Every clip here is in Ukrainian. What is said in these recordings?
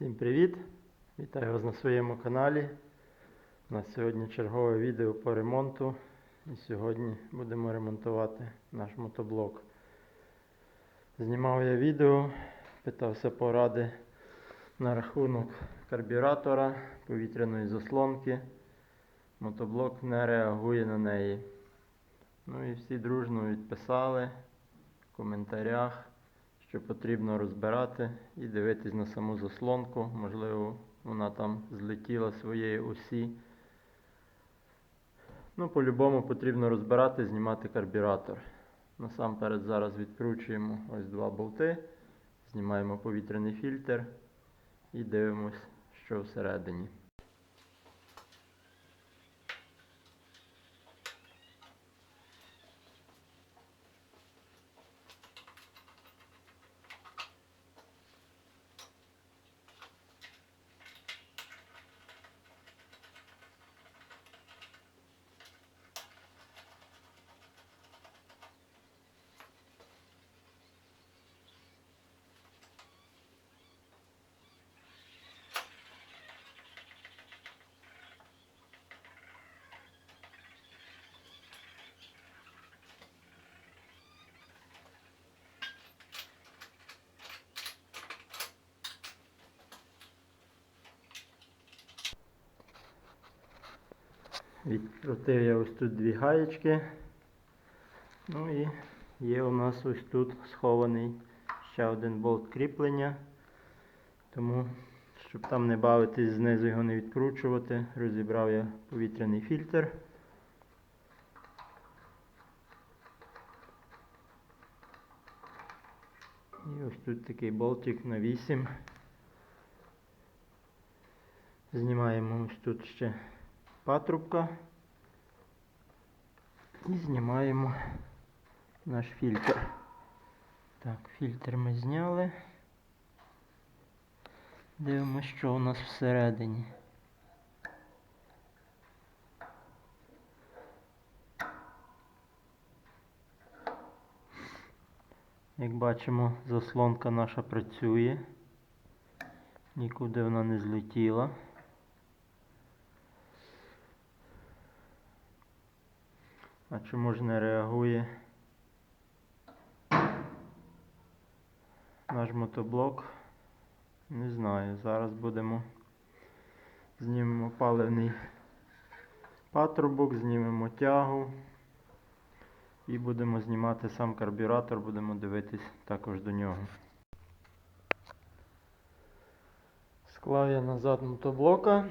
Всім привіт! Вітаю вас на своєму каналі. У нас сьогодні чергове відео по ремонту. І сьогодні будемо ремонтувати наш мотоблок. Знімав я відео, питався поради на рахунок карбюратора, повітряної заслонки. Мотоблок не реагує на неї. Ну і всі дружно відписали в коментарях що потрібно розбирати і дивитись на саму заслонку. Можливо, вона там злетіла своєї осі. Ну, по-любому потрібно розбирати, знімати карбюратор. Насамперед зараз відкручуємо ось два болти, знімаємо повітряний фільтр і дивимось, що всередині. Відкрутив я ось тут дві гаєчки. Ну і є у нас ось тут схований ще один болт кріплення. Тому, щоб там не бавитись знизу його не відкручувати, розібрав я повітряний фільтр. І ось тут такий болтик на 8. Знімаємо ось тут ще патрубка і знімаємо наш фільтр. Так, фільтр ми зняли. Дивимося, що у нас всередині. Як бачимо, заслонка наша працює. Нікуди вона не злетіла. А чому ж не реагує наш мотоблок? Не знаю. Зараз будемо знімемо паливний патрубок, знімемо тягу і будемо знімати сам карбюратор, будемо дивитись також до нього. Склав я назад мотоблока,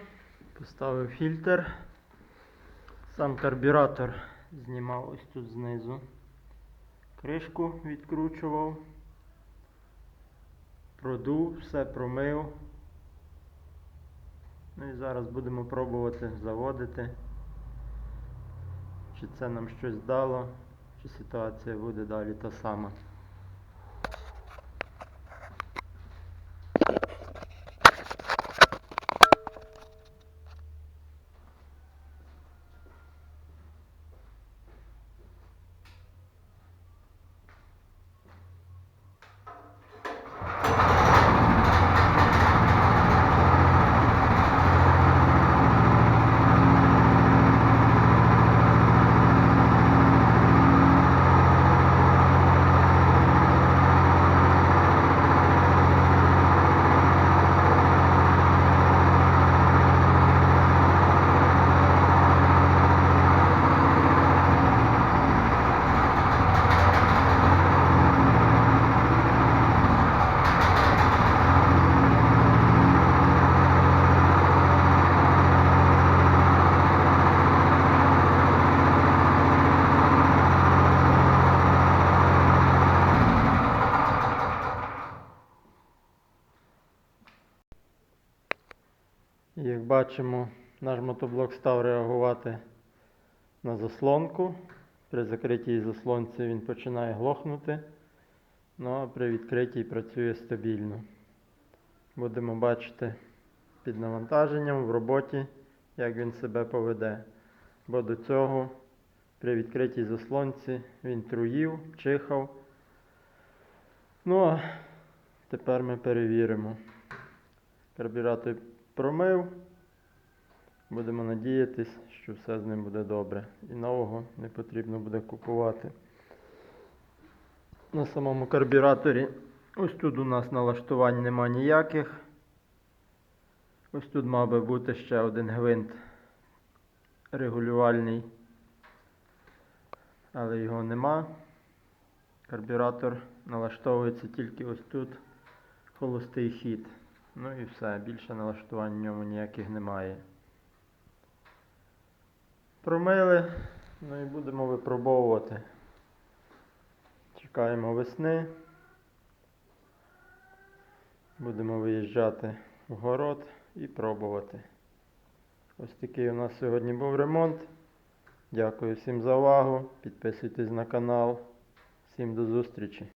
поставив фільтр. Сам карбюратор знімав ось тут знизу. Кришку відкручував, продув, все промив. Ну і зараз будемо пробувати заводити. Чи це нам щось дало, чи ситуація буде далі та сама. Як бачимо, наш мотоблок став реагувати на заслонку. При закритій заслонці він починає глохнути, ну а при відкритій працює стабільно. Будемо бачити під навантаженням в роботі, як він себе поведе. Бо до цього при відкритій заслонці він труїв, чихав. Ну а тепер ми перевіримо. Карбюратор промив. Будемо надіятись, що все з ним буде добре. І нового не потрібно буде купувати. На самому карбюраторі ось тут у нас налаштувань нема ніяких. Ось тут мав би бути ще один гвинт регулювальний, але його нема. Карбюратор налаштовується тільки ось тут холостий хід. Ну і все, більше налаштувань в ньому ніяких немає. Промили, ну і будемо випробовувати. Чекаємо весни. Будемо виїжджати в город і пробувати. Ось такий у нас сьогодні був ремонт. Дякую всім за увагу. Підписуйтесь на канал. Всім до зустрічі.